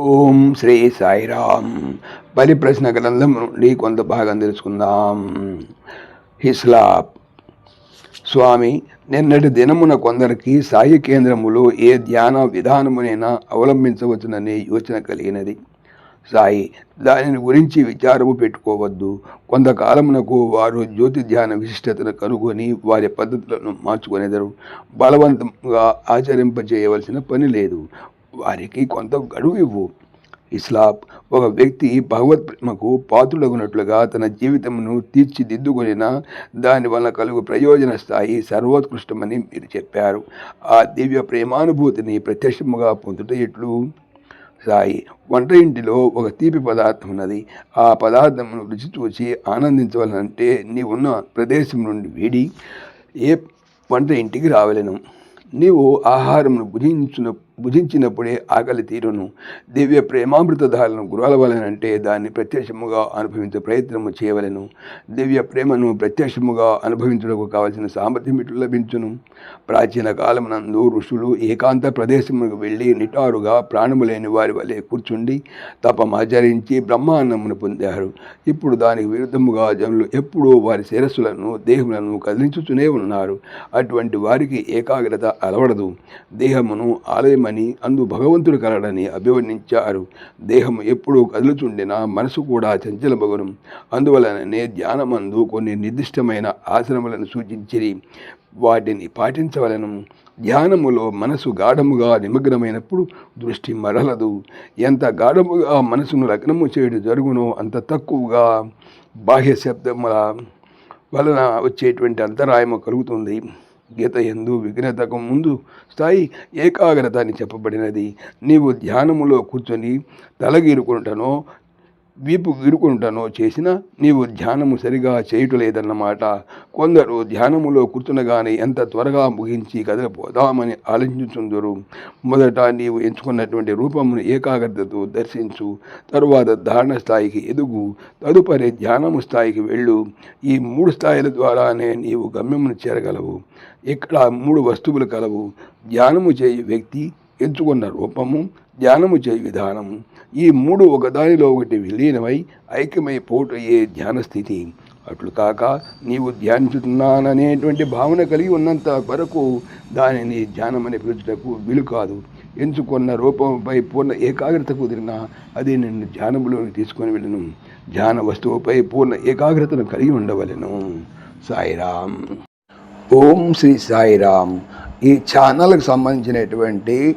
ఓం శ్రీ సాయిరామ్ బలి ప్రశ్న గ్రంథం నుండి కొంత భాగం తెలుసుకుందాం. హిస్లాప్. స్వామి నిన్నటి దినమున కొందరికి సాయి కేంద్రములో ఏ ధ్యాన విధానమునైనా అవలంబించవచ్చుననే యోచన కలిగినది. సాయి దానిని గురించి విచారము పెట్టుకోవద్దు. కొంతకాలమునకు వారు జ్యోతి ధ్యాన విశిష్టతను కనుగొని వారి పద్ధతులను మార్చుకునేదరు. బలవంతంగా ఆచరింపజేయవలసిన పని లేదు. వారికి కొంత గడువు ఇవ్వు. ఇస్లాం ఒక వ్యక్తి భగవత్ ప్రేమకు పాత్రుడగునట్లుగా తన జీవితమును తీర్చిదిద్దుకొనిన దానివల్ల కలుగు ప్రయోజన స్థాయి సర్వోత్కృష్టమని మీరు చెప్పారు. ఆ దివ్య ప్రేమానుభూతిని ప్రత్యక్షముగా పొందుట ఎట్లు? సాయి వంట ఇంటిలో ఒక తీపి పదార్థం ఉన్నది. ఆ పదార్థమును రుచి చూసి ఆనందించవాలంటే నీవున్న ప్రదేశం నుండి వీడి ఏ వంట ఇంటికి రావలేను. నీవు ఆహారమును భుజించిన భుజించినప్పుడే ఆకలి తీరును. దివ్య ప్రేమామృతధారలను గురవలనంటే దాన్ని ప్రత్యక్షముగా అనుభవించే ప్రయత్నము చేయవలను. దివ్య ప్రేమను ప్రత్యక్షముగా అనుభవించుటకు కావలసిన సామర్థ్యం ఇట్లు లభించును. ప్రాచీన కాలమునందు ఋషులు ఏకాంత ప్రదేశమునకు వెళ్ళి నిటారుగా ప్రాణము లేని వారి వలె కూర్చుండి తపమాచరించి బ్రహ్మాన్నమును పొందారు. ఇప్పుడు దానికి విరుద్ధముగా జనులు ఎప్పుడూ వారి శిరస్సులను దేహములను కదిలించుతూనే ఉన్నారు. అటువంటి వారికి ఏకాగ్రత అలవడదు. దేహమును ఆలయం అని అందు భగవంతుడు కలడని అభివర్ణించారు. దేహం ఎప్పుడూ కదులుచుండినా మనసు కూడా చంచలమగును. అందువలననే ధ్యానమందు కొన్ని నిర్దిష్టమైన ఆసనములను సూచించి వాటిని పాటించవలను. ధ్యానములో మనసు గాఢముగా నిమగ్నమైనప్పుడు దృష్టి మరలదు. ఎంత గాఢముగా మనసును లగ్నము చేయడం జరుగునో అంత తక్కువగా. బాహ్య శబ్దముల వలన వచ్చేటువంటి అంతరాయము కలుగుతుంది. గీత ఎందు విఘ్నతకు ముందు స్థాయి ఏకాగ్రత అని చెప్పబడినది. నీవు ధ్యానములో కూర్చొని తలగిరుకుంటనో వీపు గిరుకుంటనో చేసినా నీవు ధ్యానము సరిగా చేయటలేదన్నమాట. కొందరు ధ్యానములో కూర్చునగానే ఎంత త్వరగా ముగించి కదలిపోదామని ఆలోచించుందరు మొదట నీవు ఎంచుకున్నటువంటి రూపమును ఏకాగ్రతతో దర్శించు. తరువాత ధారణ స్థాయికి ఎదుగు. తదుపరి ధ్యానము స్థాయికి వెళ్ళు. ఈ మూడు స్థాయిల ద్వారానే నీవు గమ్యమును చేరగలవు. ఇక్కడ మూడు వస్తువులు కలవు. ధ్యానము చేయు వ్యక్తి ఎంచుకున్న రూపము ధ్యానము చేయ విధానం ఈ మూడు ఒకదానిలో ఒకటి విలీనమై ఐక్యమై పోటయ్యే ధ్యాన స్థితి అట్లు కాక నీవు ధ్యానించుతున్నాననేటువంటి భావన కలిగి ఉన్నంత వరకు దానిని ధ్యానమని పిలుచుటకు వీలు కాదు. ఎంచుకున్న రూపంపై పూర్ణ ఏకాగ్రత కుదిరినా అది నిన్ను ధ్యానములోకి తీసుకొని వెళ్ళను. ధ్యాన వస్తువుపై పూర్ణ ఏకాగ్రతను కలిగి ఉండవలను. సాయిరామ్. ఓం శ్రీ సాయిరామ్. ఈ ఛానల్కి సంబంధించినటువంటి